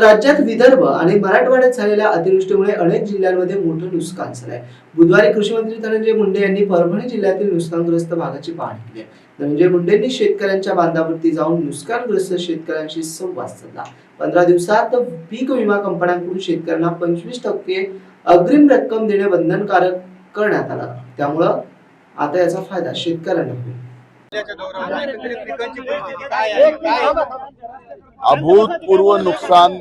राज्यात विदर्भ आणि मराठवाड्यात झालेल्या अतिवृष्टीमुळे अनेक जिल्ह्यांमध्ये मोठं नुकसान झालंय. बुधवारी कृषी मंत्री धनंजय मुंडे यांनी परभणी जिल्ह्यातील नुकसानग्रस्त भागाची पाहणी केली आहे. धनंजय मुंडेंनी शेतकऱ्यांच्या बांधावरती जाऊन नुकसानग्रस्त शेतकऱ्यांशी संवाद साधला. पंधरा दिवसात पीक विमा कंपन्यांकडून शेतकऱ्यांना पंचवीस टक्के अग्रिम रक्कम देणे बंधनकारक करण्यात आलं. त्यामुळं आता याचा फायदा शेतकऱ्यांना होईल. अभूतपूर्व नुकसान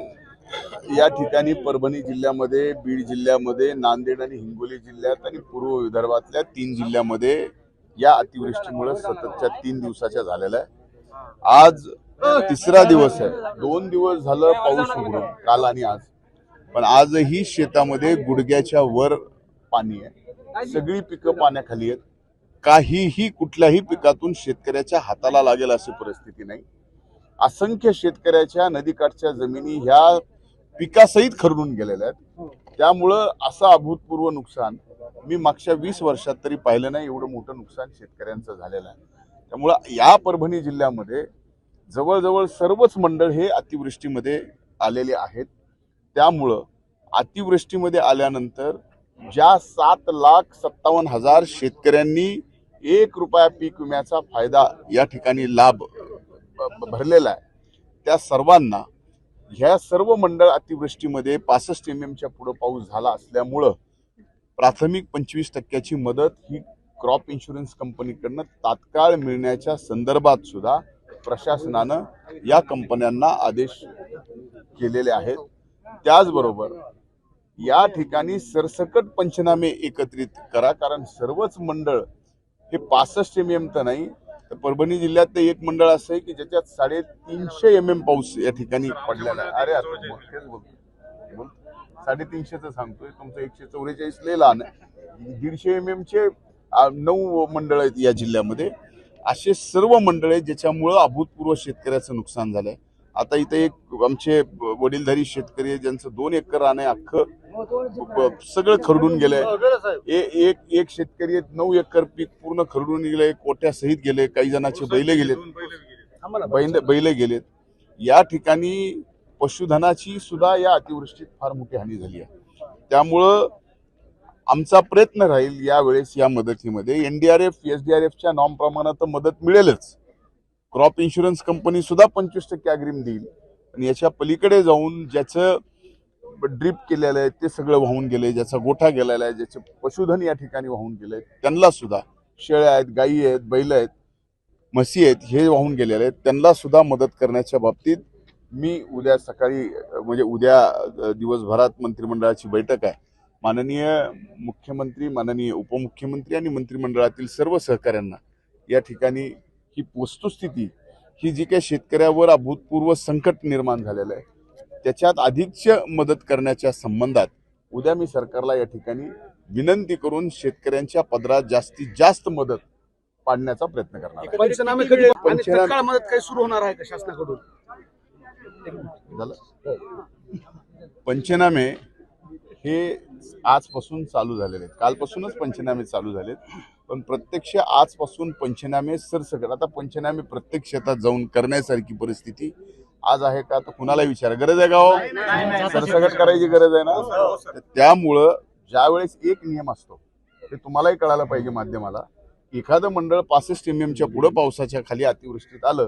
या ठिकाणी परभणी जिल्ह्यामध्ये बीड जिल्ह्यामध्ये नांदेड आणि हिंगोली जिल्ह्यात आणि पूर्व विदर्भातल्या तीन जिल्ह्यामध्ये या अतिवृष्टीमुळे सततच्या तीन दिवसाच्या झालेल्या आहे. आज तिसरा दिवस आहे. दोन दिवस झालं पाऊस उघडून काल आणि आज. पण आजही शेतामध्ये गुडघ्याच्या वर पाणी आहे. सगळी पिकं पाण्याखाली आहेत. काहीही कुठल्याही पिकातून शेतकऱ्याच्या हाताला लागेल अशी परिस्थिती नाही. असंख्य शेतकऱ्याच्या नदीकाठच्या जमिनी ह्या पिकासहित खरडून गेलेल्या आहेत. त्यामुळं असं अभूतपूर्व नुकसान मी मागच्या वीस वर्षात तरी पाहिलं नाही एवढं मोठं नुकसान शेतकऱ्यांचं झालेलं आहे. त्यामुळं या परभणी जिल्ह्यामध्ये जवळजवळ सर्वच मंडळ हे अतिवृष्टीमध्ये आलेले आहेत. त्यामुळं अतिवृष्टीमध्ये आल्यानंतर ज्या सात लाख सत्तावन्न हजार शेतकऱ्यांनी एक रुपया पीक विम्याचा फायदा या ठिकाणी लाभ भरलेला आहे. त्या सर्वांना ह्या सर्व मंडळ अतिवृष्टीमध्ये पासष्ट एम एमच्या पुढं पाऊस झाला असल्यामुळं प्राथमिक पंचवीस टक्क्याची मदत ही क्रॉप इन्शुरन्स कंपनीकडनं तात्काळ मिळण्याच्या संदर्भात सुद्धा प्रशासनानं या कंपन्यांना आदेश केलेले आहेत. त्याचबरोबर या ठिकाणी सरसकट पंचनामे एकत्रित करा कारण सर्वच मंडळ हे पासष्ट एम एम तर नाही तर परभणी जिल्ह्यात एक मंडळ असं आहे की ज्याच्यात साडेतीनशे एम एम पाऊस या ठिकाणी पडलेला आहे. अरे आता बोलतो साडेतीनशेचं सांगतोय तुमचं एकशे चौवेचाळीस लहान आहे. दीडशे एम एमचे नऊ मंडळ आहेत या जिल्ह्यामध्ये. असे सर्व मंडळ आहेत ज्याच्यामुळं अभूतपूर्व शेतकऱ्याचं नुकसान झालंय. आता इथे एक आमचे वडीलधारी शेतकरी ज्यांचं दोन एकर रान आहे अख्खं सगळं खरडून गेलंय. एक एक शेतकरी नऊ एकर पीक पूर्ण खरडून गेलंय कोट्या सहित गेले काही जणांचे बैल गेलेत. बैल बैल गेलेत. या ठिकाणी पशुधनाची सुद्धा या अतिवृष्टीत फार मोठी हानी झाली आहे. त्यामुळं आमचा प्रयत्न राहील यावेळेस या मदतीमध्ये. एनडीआरएफ एसडीआरएफच्या नॉर्म प्रमाणे तर मदत मिळेलच. क्रॉप इन्शुरन्स कंपनी सुद्धा पंचवीस टक्के अग्रिम देईल. आणि याच्या पलीकडे जाऊन ज्याचं ड्रीप केलेलं आहे ते सगळं वाहून गेलंय ज्याचा गोठा गेलेला आहे ज्याचे पशुधन या ठिकाणी वाहून गेले त्यांना सुद्धा शेळ्या आहेत गायी आहेत बैल आहेत म्हशी आहेत हे वाहून गेलेले आहेत त्यांना सुद्धा मदत करण्याच्या बाबतीत मी उद्या सकाळी म्हणजे उद्या दिवसभरात मंत्रिमंडळाची बैठक आहे. माननीय मुख्यमंत्री माननीय उपमुख्यमंत्री आणि मंत्रिमंडळातील सर्व सहकाऱ्यांना या ठिकाणी ही वस्तुस्थिती ही जी काही शेतकऱ्यावर अभूतपूर्व संकट निर्माण झालेलं आहे त्याच्यात अधिकच मदत करण्याच्या संबंधात उद्या मी सरकारला या ठिकाणी विनंती करून शेतकऱ्यांच्या पदरात जास्तीत जास्त मदत पाडण्याचा प्रयत्न करणार मदत काही सुरू होणार आहे का शासनाकडून? झालं? पंचनामे हे आजपासून चालू झालेले आहेत. कालपासूनच पंचनामे चालू झालेत. पण प्रत्यक्ष आजपासून पंचनामे सरसकट आता पंचनामे प्रत्येक शेतात जाऊन करण्यासारखी परिस्थिती आज आहे का? तर कुणाला विचार. गरज आहे का हो? सरसकट करायची गरज आहे ना? तर त्यामुळं ज्यावेळेस एक नियम असतो ते तुम्हालाही कळायला पाहिजे माध्यमाला एखादं मंडळ पासष्ट एम एमच्या पुढं पावसाच्या खाली अतिवृष्टीत आलं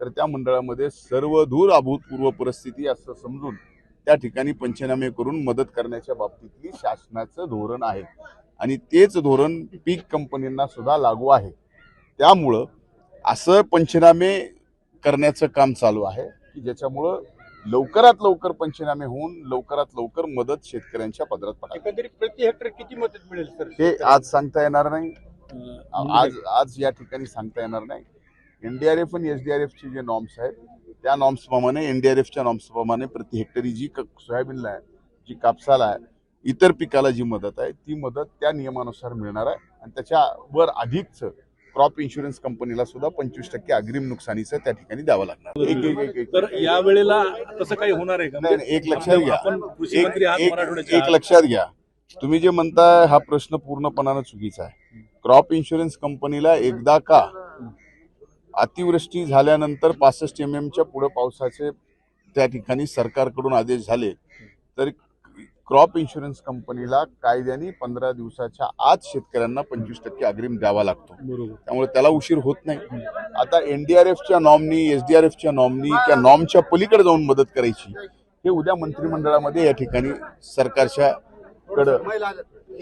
तर त्या मंडळामध्ये सर्वधूर अभूतपूर्व परिस्थिती असं समजून त्या ठिकाणी पंचनामे करून मदत करण्याच्या बाबतीतली शासनाचं धोरण आहे. आणि तेच धोरण पीक कंपनींना सुद्धा लागू आहे. त्यामुळं असं पंचनामे करण्याचं काम चालू आहे की ज्याच्यामुळं लवकरात लवकर पंचनामे होऊन लवकरात लवकर मदत शेतकऱ्यांच्या पदरात एकंदरीत प्रति हेक्टर किती मदत मिळेल सर? हे आज सांगता येणार नाही. आज आज या ठिकाणी सांगता येणार नाही. एनडीआरएफ आणि एसडीआरएफचे जे नॉर्म्स आहेत त्या नॉर्म्स प्रमाणे एनडीआरएफच्या नॉर्म्स प्रमाणे प्रति हेक्टरी जी सोयाबीनला आहे जी कापसाला आहे इतर पिकाला जी मदत आहे ती मदत त्या नियमानुसार मिळणार आहे. आणि त्याच्यावर अधिकच क्रॉप इन्शुरन्स कंपनीला सुद्धा पंचवीस टक्के अग्रिम नुकसानीचं त्या ठिकाणी द्यावं लागणार. एक एक एक एक तर या वेळेला तसं काही होणार आहे का? नाही, नाही, एक लक्षात घ्या. एक. लक्षात घ्या. तुम्ही जे म्हणताय हा प्रश्न पूर्णपणानं चुकीचा आहे. क्रॉप इन्शुरन्स कंपनीला एकदा का अतिवृष्टी झाल्यानंतर पासष्ट एम एमच्या पुढे पावसाचे त्या ठिकाणी सरकारकडून आदेश झाले तर क्रॉप इन्शुरन्स कंपनीला कायद्याने पंधरा दिवसाच्या आत शेतकऱ्यांना पंचवीस टक्के अग्रिम द्यावा लागतो. त्यामुळे त्याला उशीर होत नाही. आता एनडीआरएफच्या नॉमनी एसडीआरएफच्या नॉमनी त्या नॉमच्या पलीकडे जाऊन मदत करायची हे उद्या मंत्रिमंडळामध्ये या ठिकाणी सरकारच्या कडं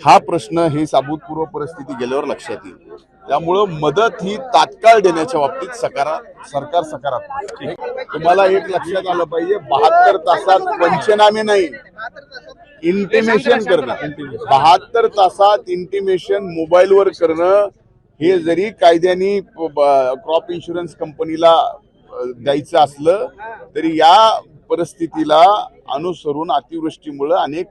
हा प्रश्न ही साबूतपूर्व परिस्थिती गेल्यावर लक्षात येईल. त्यामुळं मदत ही तात्काळ देण्याच्या बाबतीत सकारा सरकार सकारात्मक तुम्हाला एक लक्षात आलं पाहिजे बहात्तर तासात पंचनामे नाही. इंटिमेशन करणं. बहात्तर तासात इंटिमेशन मोबाईलवर करणं हे जरी कायद्याने क्रॉप इन्शुरन्स कंपनीला द्यायचं असलं तरी या परिस्थितीला अनुसरून अतिवृष्टीमुळे अनेक